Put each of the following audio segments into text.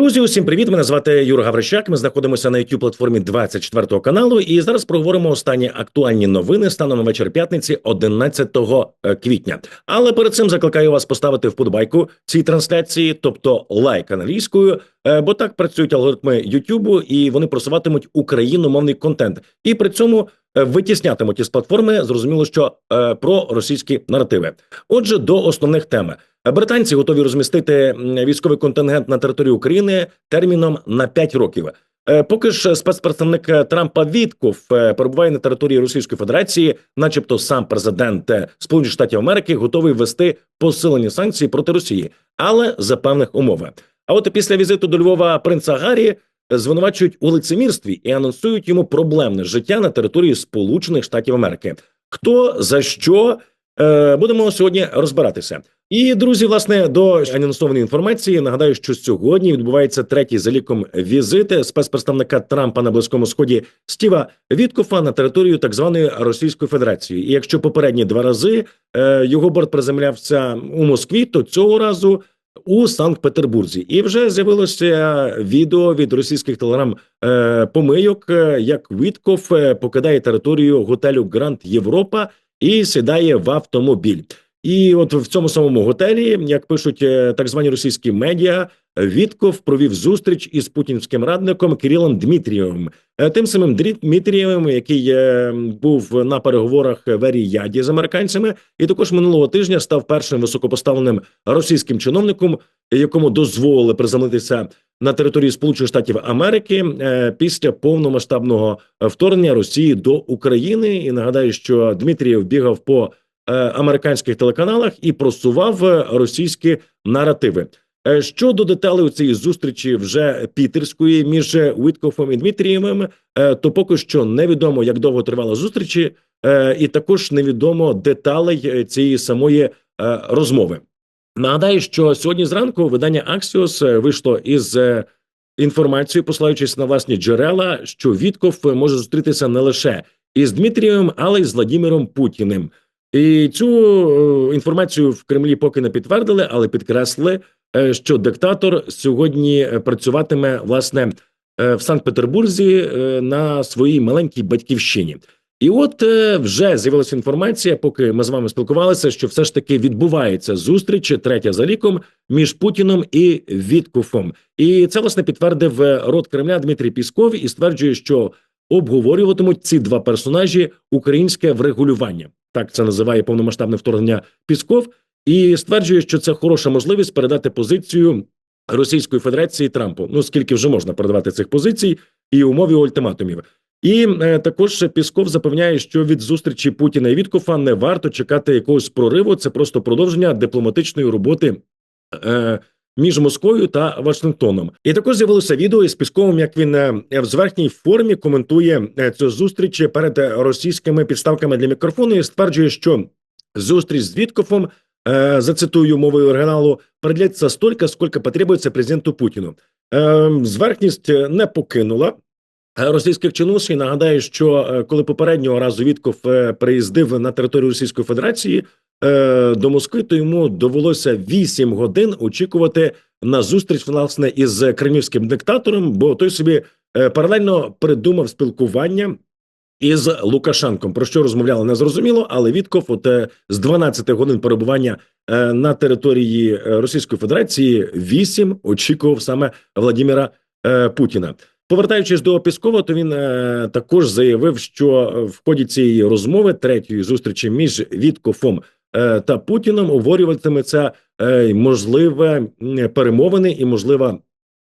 Друзі, усім привіт! Мене звати Юра Гаврищак. Ми знаходимося на youtube платформі 24 каналу. І зараз проговоримо останні актуальні новини станом на вечір п'ятниці, 11 квітня. Але перед цим закликаю вас поставити вподобайку цій трансляції, тобто лайк англійською, е, бо так працюють алгоритми Ютубу, і вони просуватимуть україномовний контент, і при цьому е, витіснятимуть із платформи. Зрозуміло, що е, про російські наративи. Отже, до основних тем. Британці готові розмістити військовий контингент на території України терміном на 5 років. Е, Поки ж спецпредставник е, Трампа Вітков е, перебуває на території Російської Федерації, начебто сам президент е, Сполучених Штатів Америки готовий ввести посилені санкції проти Росії, але за певних умов. А от після візиту до Львова принца Гаррі звинувачують у лицемірстві і анонсують йому проблемне життя на території Сполучених Штатів Америки. Хто за що Е, будемо сьогодні розбиратися. І друзі, власне, до анонсованої інформації нагадаю, що сьогодні відбувається третій за ліком візит спецпредставника Трампа на близькому сході Стіва Віткофа на територію так званої Російської Федерації. І якщо попередні два рази е, його борт приземлявся у Москві, то цього разу. У Санкт-Петербурзі і вже з'явилося відео від російських телеграм е, помийок, е, як Вітков е, покидає територію готелю Гранд Європа і сідає в автомобіль. І от в цьому самому готелі, як пишуть е, так звані російські медіа, Вітков провів зустріч із путінським радником Кирилом Дмитрієвим, Е, тим самим Дмитрієвим, який е, був на переговорах в Еріяді з американцями, і також минулого тижня став першим високопоставленим російським чиновником, якому дозволили приземлитися на території Сполучених Штатів Америки після повномасштабного вторгнення Росії до України. І нагадаю, що Дмитрієв бігав по американських телеканалах і просував е, російські наративи. Е, Щодо деталей у цієї зустрічі вже пітерської між Віткофом і Дмитрієвим, е, то поки що невідомо, як довго тривала зустрічі, е, і також невідомо деталей е, цієї самої е, розмови. Нагадаю, що сьогодні зранку видання е, вийшло із е, інформацією, посилаючись на власні джерела, що Вітков може зустрітися не лише із Дмитрієм, але й з Владимиром Путіним. І цю е, інформацію в Кремлі поки не підтвердили, але підкреслили, е, що диктатор сьогодні е, працюватиме власне в Санкт-Петербурзі на своїй маленькій батьківщині. І от вже з'явилася інформація, поки ми з вами спілкувалися, що все ж таки відбувається зустріч третя за ліком між Путіном і Віткуфом. І це власне підтвердив рот Кремля Дмитрій Пісков і стверджує, що обговорюватимуть ці два персонажі українське врегулювання. Так це називає повномасштабне вторгнення Пісков, і стверджує, що це хороша можливість передати позицію Російської Федерації Трампу. Ну скільки вже можна передавати цих позицій і умові ультиматумів. І е, також Пісков запевняє, що від зустрічі Путіна і Віткофа не варто чекати якогось прориву. Це просто продовження дипломатичної роботи. Е, між Москвою та Вашингтоном, і також з'явилося відео із Пісковим, як він е, в зверхній формі коментує е, цю зустріч перед е, російськими підставками для мікрофону і стверджує, що зустріч з Віткофом, зацитую мовою оригіналу, продлиться стільки, скільки потребується президенту Путіну. Е, зверхність не покинула російських чинушей. Нагадаю, що е, коли попереднього разу Вітков е, приїздив на територію Російської Федерації е, до Москви, то йому довелося 8 годин очікувати на зустріч власне із кремлівським диктатором, бо той собі е, паралельно придумав спілкування. Із Лукашенком про що розмовляли незрозуміло, але Вітков, от е, з 12 годин перебування е, на території е, Російської Федерації, 8 очікував саме Владимира е, Путіна. Повертаючись до Піскова, то він е, також заявив, що в ході цієї розмови третьої зустрічі між Віткофом е, та Путіном обговорюватиметься е, можливе перемовини і можлива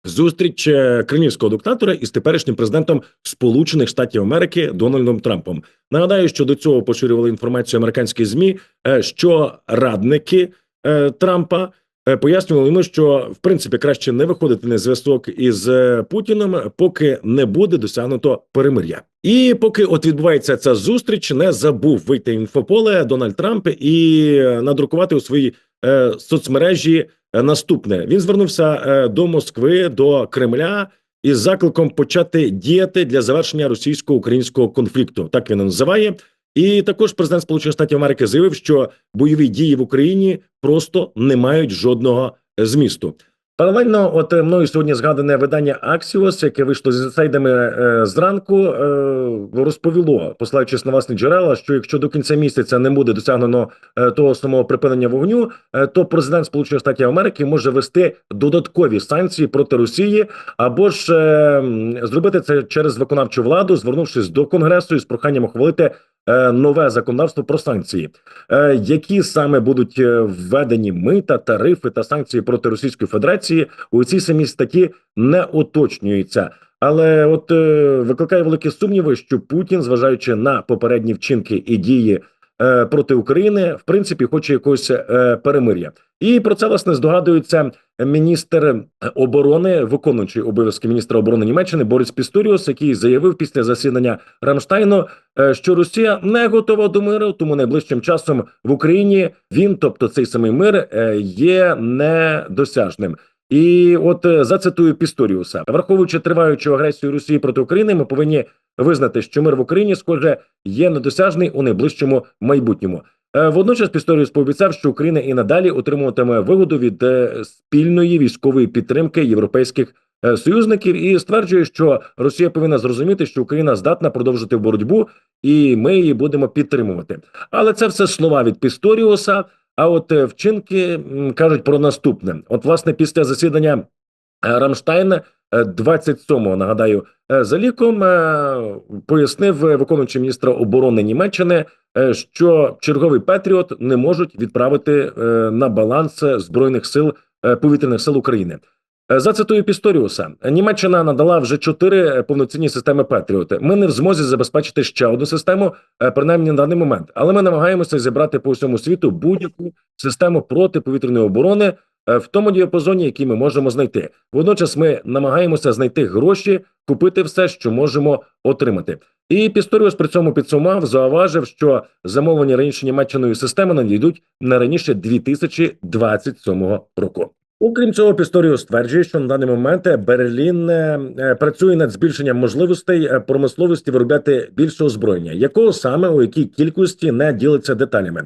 зустріч е, кремлівського диктатора із теперішнім президентом Сполучених Штатів Америки Дональдом Трампом. Нагадаю, що до цього поширювали інформацію американські змі, е, що радники е, Трампа. Е, Пояснювали йому, що в принципі краще не виходити на зв'язок із е, Путіним, поки не буде досягнуто перемир'я. І поки от відбувається ця зустріч, не забув вийти в інфополе Дональд Трамп і е, надрукувати у своїй е, соцмережі наступне. Він звернувся е, до Москви, до Кремля із закликом почати діяти для завершення російсько-українського конфлікту. Так він називає. І також президент Сполучених Штатів Америки заявив, що бойові дії в Україні просто не мають жодного змісту. Паралельно, от е, мною сьогодні згадане видання Axios, яке вийшло з інсайдами е, зранку, е, розповіло, посилаючись на власні джерела, що якщо до кінця місяця не буде досягнено того самого припинення вогню, то президент Сполучених Штатів Америки може вести додаткові санкції проти Росії, або ж е, зробити це через виконавчу владу, звернувшись до конгресу із проханням ухвалити нове законодавство про санкції. Е, які саме будуть е, введені мита, тарифи та санкції проти Російської Федерації у цій самій статті не уточнюється. Але от е, викликає великі сумніви, що Путін, зважаючи на попередні вчинки і дії е, проти України, в принципі, хоче якогось е, перемир'я. І про це власне здогадується міністр оборони, виконуючий обов'язки міністра оборони Німеччини Борис Пісторіус, який заявив після засідання Рамштайну, е, що Росія не готова до миру, тому найближчим часом в Україні він, тобто цей самий мир, е, є недосяжним. І от е, зацитую Пісторіуса, враховуючи триваючу агресію Росії проти України, ми повинні визнати, що мир в Україні, схоже, є недосяжний у найближчому майбутньому. Е, Водночас Пісторіус пообіцяв, що Україна і надалі отримуватиме вигоду від е, спільної військової підтримки європейських союзників, і стверджує, що Росія повинна зрозуміти, що Україна здатна продовжити боротьбу, і ми її будемо підтримувати. Але це все слова від Пісторіуса. А от е, вчинки кажуть про наступне: от, власне, після засідання е, Рамштайна. е, 27-го, нагадаю, е, за ліком пояснив виконуючий міністра оборони Німеччини, що черговий Петріот не можуть відправити на баланс збройних сил повітряних сил України. Е, Зацитую Пісторіуса. Німеччина надала вже чотири е, повноцінні системи Петріот. Ми не в змозі забезпечити ще одну систему, е, принаймні на даний момент. Але ми намагаємося зібрати по всьому світу будь-яку систему протиповітряної оборони в тому діапазоні, який ми можемо знайти. Водночас ми намагаємося знайти гроші, купити все, що можемо отримати. І Пісторіус при цьому підсумав, зауважив, що замовлення раніше Німеччиною системи надійдуть не раніше 2027 року. Окрім цього, Пісторіус стверджує, що на даний момент Берлін е, е, працює над збільшенням можливостей е, промисловості виробляти більше озброєння, якого саме у якій кількості не ділиться деталями.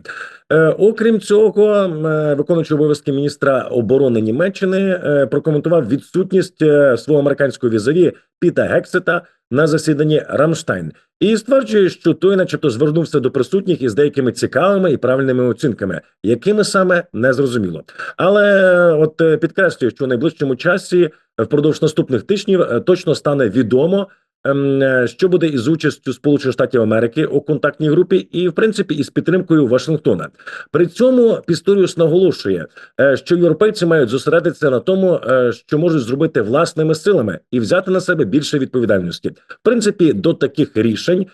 Е, Окрім цього, е, виконуючий обов'язки міністра оборони Німеччини е, прокоментував відсутність е, свого американського візаві Піта Гексета на засіданні Рамштайн і стверджує, що той, начебто, звернувся до присутніх із деякими цікавими і правильними оцінками, якими саме не зрозуміло. Але от е, підкреслюю, що в найближчому часі впродовж наступних тижнів е, точно стане відомо. Ем, е, Що буде із участю Сполучених Штатів Америки у контактній групі, і в принципі із підтримкою Вашингтона. При цьому Пісторіус наголошує, е, що європейці мають зосередитися на тому, е, що можуть зробити власними силами і взяти на себе більше відповідальності. В принципі, до таких рішень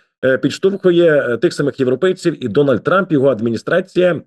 підштовхує тих самих європейців і Дональд Трамп, його адміністрація.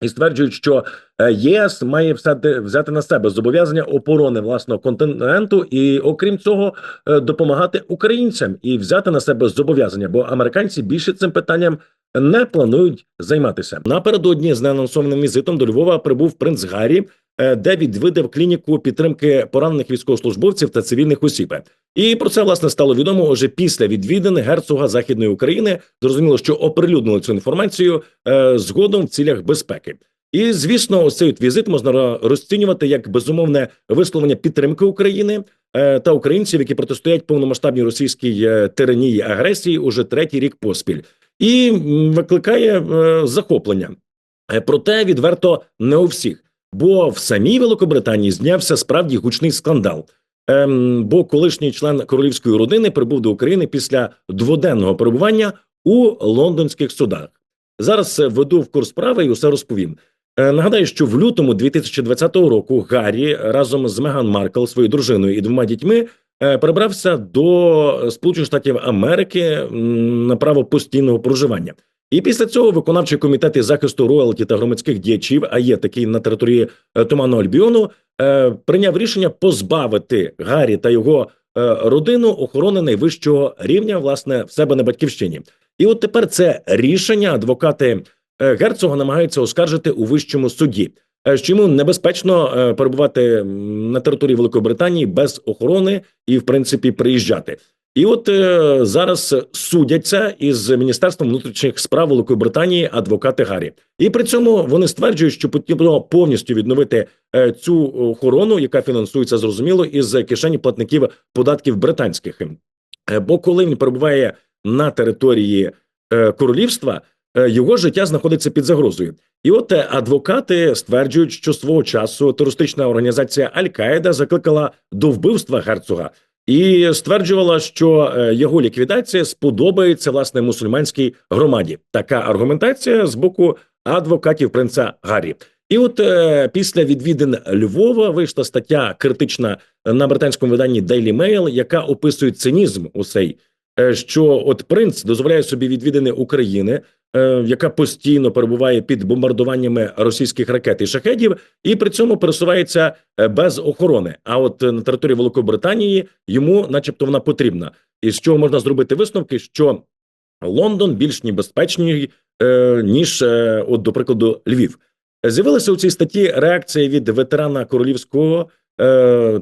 І стверджують, що е, ЄС має взяти, на себе зобов'язання оборони власного континенту, і окрім цього, е, допомагати українцям і взяти на себе зобов'язання, бо американці більше цим питанням не планують займатися. Напередодні з неанонсованим візитом до Львова прибув принц Гаррі, е, де відвідав клініку підтримки поранених військовослужбовців та цивільних осіб. І про це власне стало відомо вже після відвідин герцога західної України. Зрозуміло, що оприлюднили цю інформацію е, згодом в цілях безпеки. І звісно, ось цей візит можна розцінювати як безумовне висловлення підтримки України е, та українців, які протистоять повномасштабній російській е, тиранії агресії уже третій рік поспіль, і викликає е, захоплення. Е, Проте відверто не у всіх, бо в самій Великобританії знявся справді гучний скандал. Ем, бо колишній член королівської родини прибув до України після дводенного перебування у лондонських судах. Зараз веду в курс справи і усе розповім. Е, Нагадаю, що в лютому 2020 року Гаррі разом з Меган Маркл, своєю дружиною і двома дітьми е, перебрався до Сполучених Штатів Америки на право постійного проживання. І після цього виконавчий комітет захисту роялті та громадських діячів, а є такий на території е, Туманного Альбіону, е, прийняв рішення позбавити Гаррі та його е, родину охорони найвищого рівня, власне, в себе на батьківщині. І от тепер це рішення адвокати герцога намагаються оскаржити у вищому суді. Що йому небезпечно перебувати на території Великої Британії без охорони і, в принципі, приїжджати. І от е, зараз судяться із міністерством внутрішніх справ Великої Британії адвокати Гаррі, і при цьому вони стверджують, що потрібно повністю відновити е, цю охорону, яка фінансується зрозуміло із кишені платників податків британських. Е, Бо коли він перебуває на території е, королівства, е, його життя знаходиться під загрозою. І от е, адвокати стверджують, що свого часу терористична організація Аль-Каїда закликала до вбивства герцога і стверджувала, що е, його ліквідація сподобається власне мусульманській громаді. Така аргументація з боку адвокатів принца Гаррі. І от е, після відвідин Львова вийшла стаття критична на британському виданні Daily Mail, яка описує цинізм усей, е, що от принц дозволяє собі відвідини України, яка постійно перебуває під бомбардуваннями російських ракет і шахедів, і при цьому пересувається е, без охорони. А от е, на території Великої Британії йому, начебто, вона потрібна. І з чого можна зробити висновки, що Лондон більш небезпечний, е, ніж, е, от, до прикладу, Львів. З'явилася у цій статті реакція від ветерана королівського, е,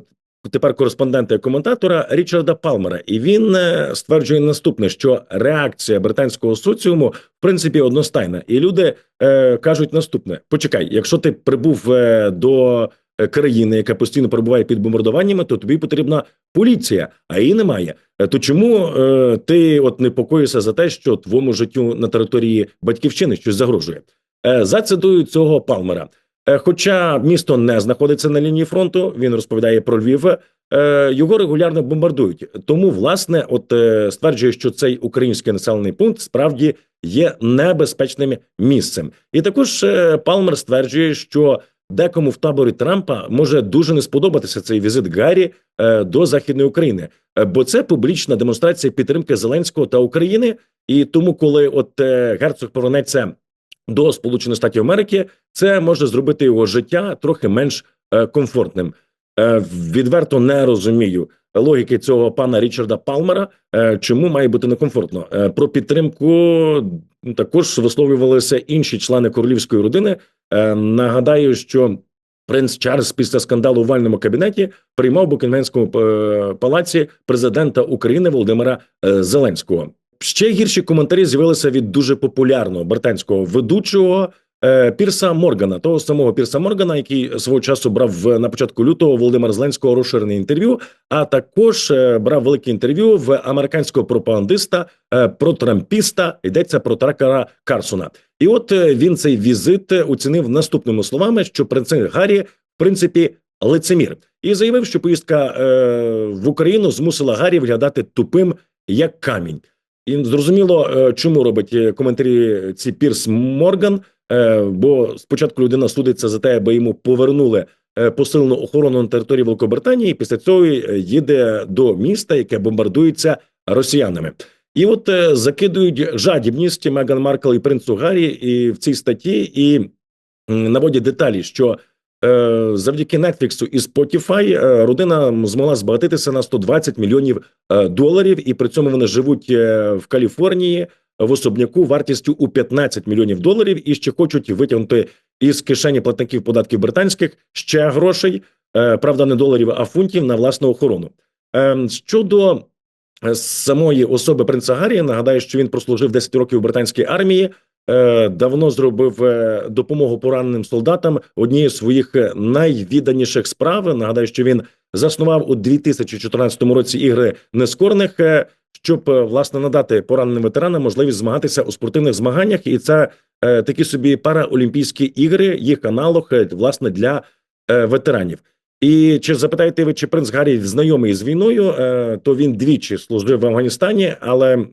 тепер кореспондента і коментатора Річарда Палмера. І він е, стверджує наступне: що реакція британського соціуму в принципі одностайна. І люди е, кажуть наступне: почекай, якщо ти прибув е, до е, країни, яка постійно перебуває під бомбардуваннями, то тобі потрібна поліція, а її немає. Е, То чому е, ти от непокоїшся за те, що твоєму життю на території батьківщини щось загрожує? Е, Зацитую цього Палмера. Е, Хоча місто не знаходиться на лінії фронту, він розповідає про Львів. е, Його регулярно бомбардують. Тому, власне, от е, стверджує, що цей український населений пункт справді є небезпечним місцем. І також Палмер стверджує, що декому в таборі Трампа може дуже не сподобатися цей візит Гаррі до західної України, бо це публічна демонстрація підтримки Зеленського та України. І тому, коли от герцог повернеться до Сполучених Штатів Америки, це може зробити його життя трохи менш е, комфортним. Е, відверто не розумію логіки цього пана Річарда Палмера. Е, чому має бути некомфортно? Про підтримку ну, також висловлювалися інші члени королівської родини. Нагадаю, що принц Чарльз після скандалу у вальному кабінеті приймав в Букінгемському е, палаці президента України Володимира Зеленського. Ще гірші коментарі з'явилися від дуже популярного британського ведучого е, Пірса Моргана, того самого Пірса Моргана, який свого часу брав на початку лютого Володимира Зеленського розширене інтерв'ю, а також е, брав велике інтерв'ю в американського пропагандиста е, про трампіста. Йдеться про тракера Карсона. І от він цей візит оцінив наступними словами, що принц Гаррі, в принципі, лицемір, і заявив, що поїздка в Україну змусила Гаррі виглядати тупим як камінь. І зрозуміло, е, чому робить е, коментарі ці Пірс Морган. е, Бо спочатку людина судиться за те, аби йому повернули посилену охорону на території Великобританії. і Після цього їде до міста, яке бомбардується росіянами. І от закидують жадібність Меган Маркл і принцу Гаррі і в цій статті, і наводять деталі, що завдяки Netflix і Spotify е, родина змогла збагатитися на 120 мільйонів е, доларів, і при цьому вони живуть е, в Каліфорнії в особняку вартістю у 15 мільйонів доларів і ще хочуть витягнути із кишені платників податків британських ще грошей, е, правда, не доларів, а фунтів на власну охорону. Е, Щодо е, самої особи принца Гаррі, нагадаю, що він прослужив 10 років у британській армії. Е, Давно зробив е, допомогу пораненим солдатам однією з своїх е, найвідданіших справ. Нагадаю, що він заснував у 2014 році ігри нескорних, щоб власне надати пораненим ветеранам можливість змагатися у спортивних змаганнях, і це е, такі собі параолімпійські ігри, їх аналог власне для е, ветеранів. І чи запитаєте ви, чи принц Гаррі знайомий з війною? То він двічі служив в Афганістані, але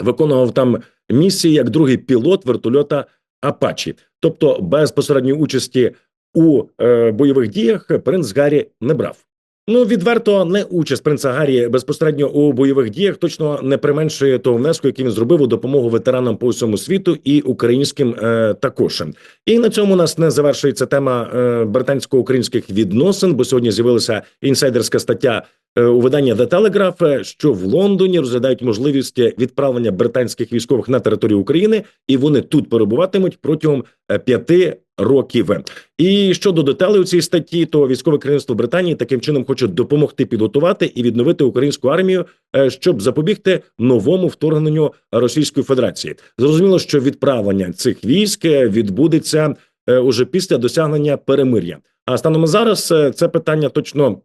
виконував там місії як другий пілот вертольота Апачі, тобто безпосередньої участі у е, бойових діях принц Гаррі не брав. Ну відверто не участь принца Гаррі безпосередньо у бойових діях точно не применшує того внеску, який він зробив у допомогу ветеранам по всьому світу і українським е, також. І на цьому у нас не завершується тема е, британсько-українських відносин, бо сьогодні з'явилася інсайдерська стаття е, у видання The Telegraph, е, що в Лондоні розглядають можливість відправлення британських військових на територію України, і вони тут перебуватимуть протягом п'яти років. І щодо деталей у цій статті, то військове керівництво Британії таким чином хоче допомогти підготувати і відновити українську армію, е, щоб запобігти новому вторгненню Російської Федерації. Зрозуміло, що відправлення цих військ е, відбудеться е, уже після досягнення перемир'я. А станом зараз е, це питання точно.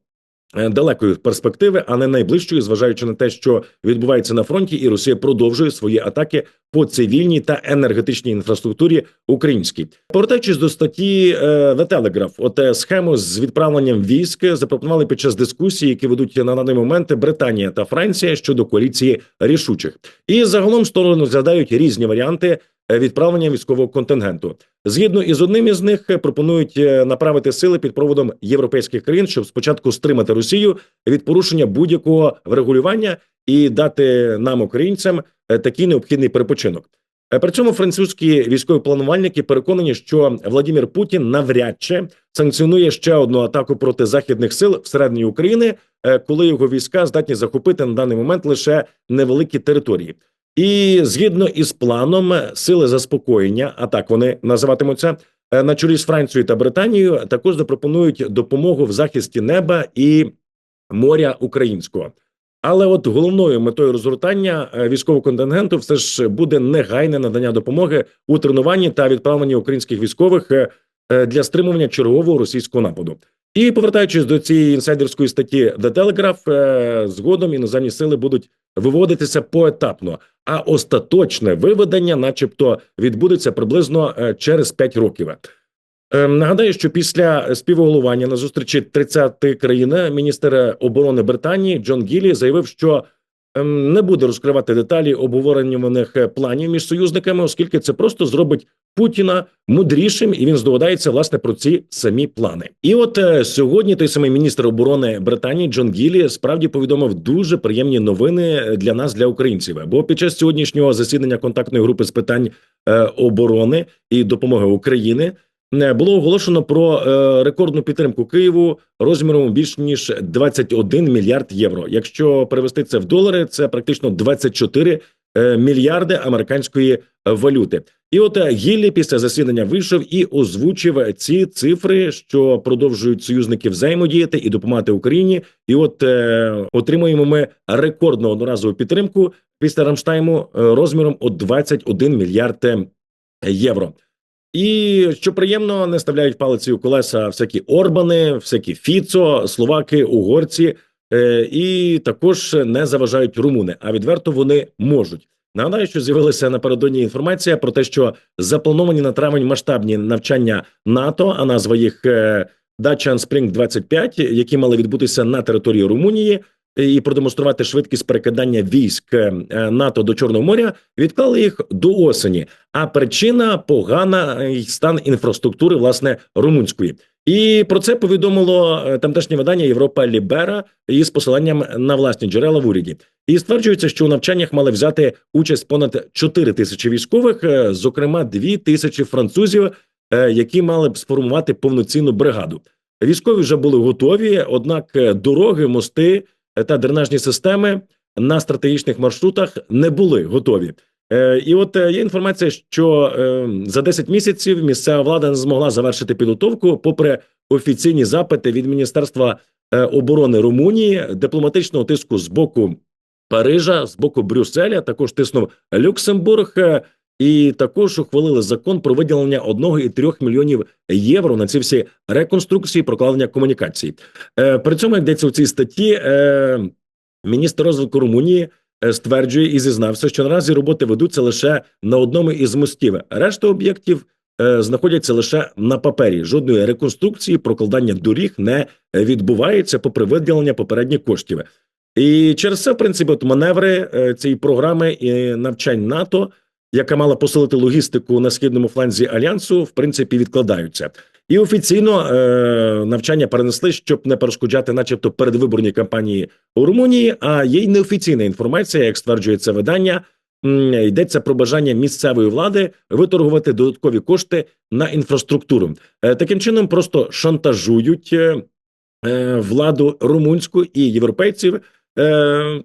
Е, Далекої перспективи, а не найближчої, зважаючи на те, що відбувається на фронті, і Росія продовжує свої атаки по цивільній та енергетичній інфраструктурі українській. Повертаючись до статті е, The Telegraph, от е, схему з відправленням військ запропонували під час дискусії, які ведуть на даний момент Британія та Франція щодо коаліції рішучих, і загалом сторони розглядають різні варіанти відправлення військового контингенту. Згідно із одним із них е, пропонують е, направити сили під проводом європейських країн, щоб спочатку стримати Росію від порушення будь-якого врегулювання і дати нам, українцям, е, такий необхідний перепочинок. Е, При цьому французькі військові планувальники переконані, що Владимир Путін навряд чи санкціонує ще одну атаку проти західних сил всередині України, е, коли його війська здатні захопити на даний момент лише невеликі території. І згідно із планом сили заспокоєння, а так вони називатимуться е, на чолі з Францією та Британією, також запропонують допомогу в захисті неба і моря українського. Але от головною метою розгортання е, військового контингенту все ж буде негайне надання допомоги у тренуванні та відправленні українських військових е, е, для стримування чергового російського нападу. І повертаючись до цієї інсайдерської статті The Telegraph, е, згодом іноземні сили будуть виводитися поетапно, а остаточне виведення, начебто, відбудеться приблизно е, через 5 років. Ем, Нагадаю, що після співголовання на зустрічі 30 країн міністр оборони Британії Джон Гіллі заявив, що ем, не буде розкривати деталі обговорюваних е, планів між союзниками, оскільки це просто зробить Путіна мудрішим, і він здогадається власне про ці самі плани. І от е, сьогодні той самий міністр оборони Британії Джон Гіллі справді повідомив дуже приємні новини для нас, для українців. Бо під час сьогоднішнього засідання контактної групи з питань е, оборони і допомоги України не було оголошено про е, рекордну підтримку Києву розміром більш ніж 21 мільярд євро. Якщо перевести це в долари, це практично 24 е, мільярди американської валюти. І от е, Гіллі після засідання вийшов і озвучив ці цифри, що продовжують союзники взаємодіяти і допомагати Україні. І от е, отримуємо ми рекордну одноразову підтримку після Рамштайму е, розміром у 21 мільярд е, євро. І що приємно, не ставляють палиці у колеса всякі Орбани, всякі Фіцо, словаки, угорці, е, і також не заважають румуни. А відверто вони можуть. Нагадаю, що з'явилася напередодні інформація про те, що заплановані на травень масштабні навчання НАТО, а назва їх е, Dacian Spring 25, які мали відбутися на території Румунії. І продемонструвати швидкість перекидання військ е, НАТО до Чорного моря відклали їх до осені. А причина поганий стан інфраструктури, власне, румунської. І про це повідомило е, тамтешнє видання Європа Лібера із посиланням на власні джерела в уряді. І стверджується, що у навчаннях мали взяти участь понад 4 тисячі військових, е, зокрема 2 тисячі французів, е, які мали б сформувати повноцінну бригаду. Військові вже були готові однак дороги, мости та дренажні системи на стратегічних маршрутах не були готові. Е, І от е, є інформація, що е, за 10 місяців місцева влада не змогла завершити підготовку, попри офіційні запити від Міністерства оборони Румунії, дипломатичного тиску з боку Парижа, з боку Брюсселя, також тиснув Люксембург. І також ухвалили закон про виділення 1,3 мільйонів євро на ці всі реконструкції, прокладення комунікацій. При цьому як йдеться у цій статті, міністр розвитку Румунії стверджує і зізнався, що наразі роботи ведуться лише на одному із мостів. Решта об'єктів е, знаходяться лише на папері. Жодної реконструкції, прокладання доріг не відбувається попри виділення попередніх коштів. І через це, в принципі, от маневри е, цієї програми і навчань НАТО, яка мала посилити логістику на східному фланзі альянсу, в принципі, відкладаються. І офіційно е, навчання перенесли, щоб не перешкоджати, начебто, передвиборній кампанії у Румунії. А є й неофіційна інформація, як стверджує це видання. Йдеться про бажання місцевої влади виторгувати додаткові кошти на інфраструктуру. Е, таким чином просто шантажують. е, е, владу румунську і європейців,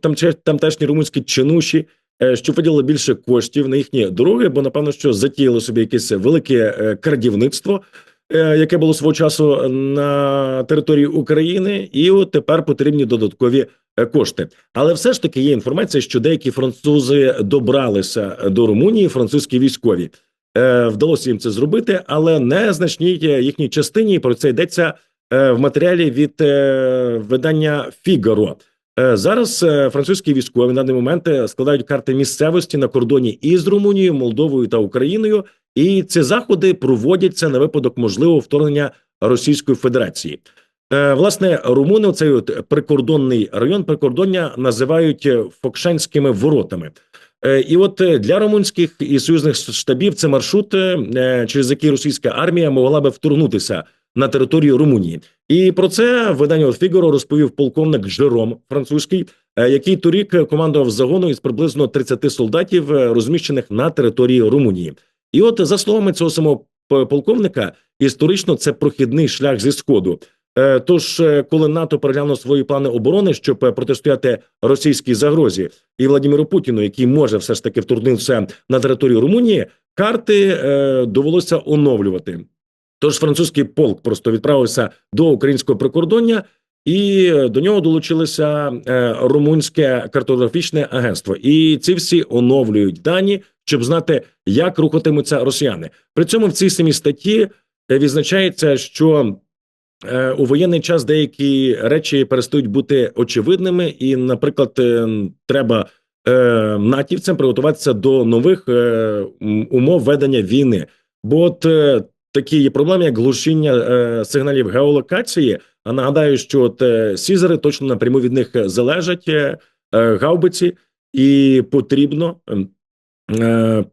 там тамтешні румунські чинуші, щоб виділили більше коштів на їхні дороги, бо напевно, що затіяли собі якесь велике крадівництво, яке було свого часу на території України, і от тепер потрібні додаткові е, кошти. Але все ж таки є інформація, що деякі французи добралися до Румунії, французькі військові. Е, Вдалося їм це зробити, але не значній е, їхній частині. Про це йдеться е, в матеріалі від е, видання Фігаро. Е, Зараз е, французькі військові на даний момент е, складають карти місцевості на кордоні із Румунією, Молдовою та Україною, і ці заходи проводяться на випадок можливого вторгнення Російської Федерації. Е, Власне, румуни цей от прикордонний район прикордоння називають е, Фокшанськими воротами. Е, І от для румунських і союзних штабів це маршрут, через який російська армія могла би вторгнутися на територію Румунії. І про це видання Фігаро розповів полковник Жером французький, який торік командував загону із приблизно 30 солдатів, розміщених на території Румунії. І от за словами цього самого полковника, історично це прохідний шлях зі сходу. Е, Тож, е, коли НАТО переглянув свої плани оборони, щоб е, протистояти російській загрозі і Владимиру Путіну, який може все ж таки вторгнутися на територію Румунії, карти довелося оновлювати. Тож французький полк просто відправився до українського прикордоння, і до нього долучилося румунське картографічне агентство. І ці всі оновлюють дані, щоб знати, як рухатимуться росіяни. При цьому в цій самій статті е, відзначається, що е, у воєнний час деякі речі перестають бути очевидними, і, наприклад, е, треба натівцям приготуватися до нових умов ведення війни. Бо от такі є проблеми, як глушіння сигналів геолокації. А нагадаю, що от Сізери точно напряму від них залежать гаубиці, і потрібно ем,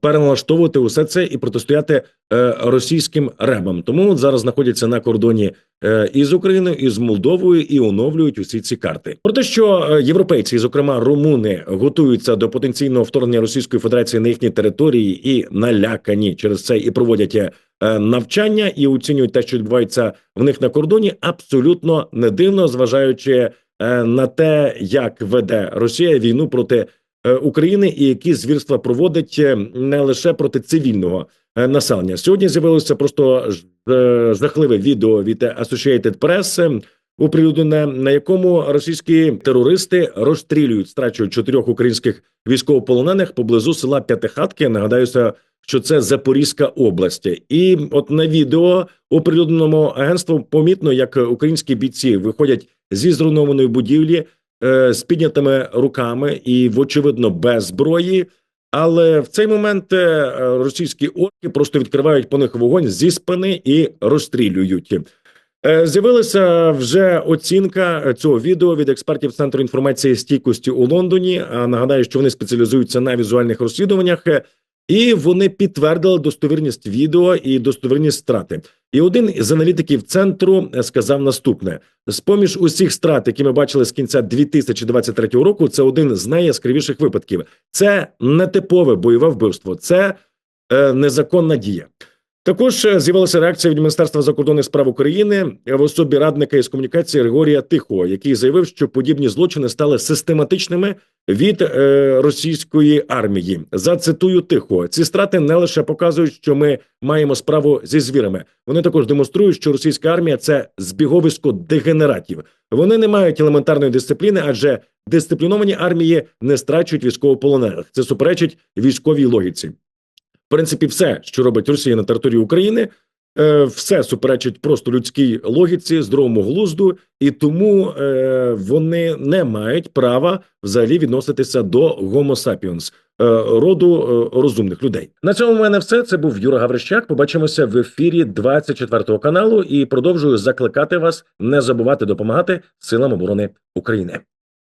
переналаштовувати усе це і протистояти е, російським ребам. Тому от зараз знаходяться на кордоні е, із Україною, і з Молдовою, і оновлюють усі ці карти. Про те, що е, європейці, зокрема румуни, готуються до потенційного вторгнення Російської Федерації на їхні території і налякані через це і проводять е, навчання і оцінюють те, що відбувається в них на кордоні, абсолютно не дивно, зважаючи е, на те, як веде Росія війну проти е, України і які звірства проводить е, не лише проти цивільного е, населення. Сьогодні з'явилося просто е, жахливе відео від Associated Press, е, оприлюднене, на якому російські терористи розстрілюють, страчують чотирьох українських військовополонених поблизу села П'ятихатки. Нагадаюся, що це Запорізька область. І от на відео оприлюдненому агентством помітно, як українські бійці виходять зі зруйнованої будівлі е, з піднятими руками і, вочевидно, без зброї. Але в цей момент е, російські орки просто відкривають по них вогонь зі спини і розстрілюють. Е, З'явилася вже оцінка цього відео від експертів Центру інформації стійкості у Лондоні. А нагадаю, що вони спеціалізуються на візуальних розслідуваннях. І вони підтвердили достовірність відео і достовірність страти. І один з аналітиків центру е, сказав наступне: з поміж усіх страт, які ми бачили з кінця 2023 року, це один з найяскравіших випадків. Це нетипове бойове вбивство, це е, незаконна дія. Також е, з'явилася реакція від Міністерства закордонних справ України в особі радника із комунікації Григорія Тихого, який заявив, що подібні злочини стали систематичними від е, російської армії. Зацитую тихо. Ці страти не лише показують, що ми маємо справу зі звірами. Вони також демонструють, що російська армія це збіговисько дегенератів. Вони не мають елементарної дисципліни, адже дисципліновані армії не страчують військовополонених. Це суперечить військовій логіці. В принципі, все, що робить Росія на території України, е, все суперечить просто людській логіці, здоровому глузду, і тому е, вони не мають права взагалі відноситися до Homo sapiens, е, роду розумних людей. На цьому в мене все. Це був Юра Гаврищак. Побачимося в ефірі 24 каналу і продовжую закликати вас не забувати допомагати силам оборони України.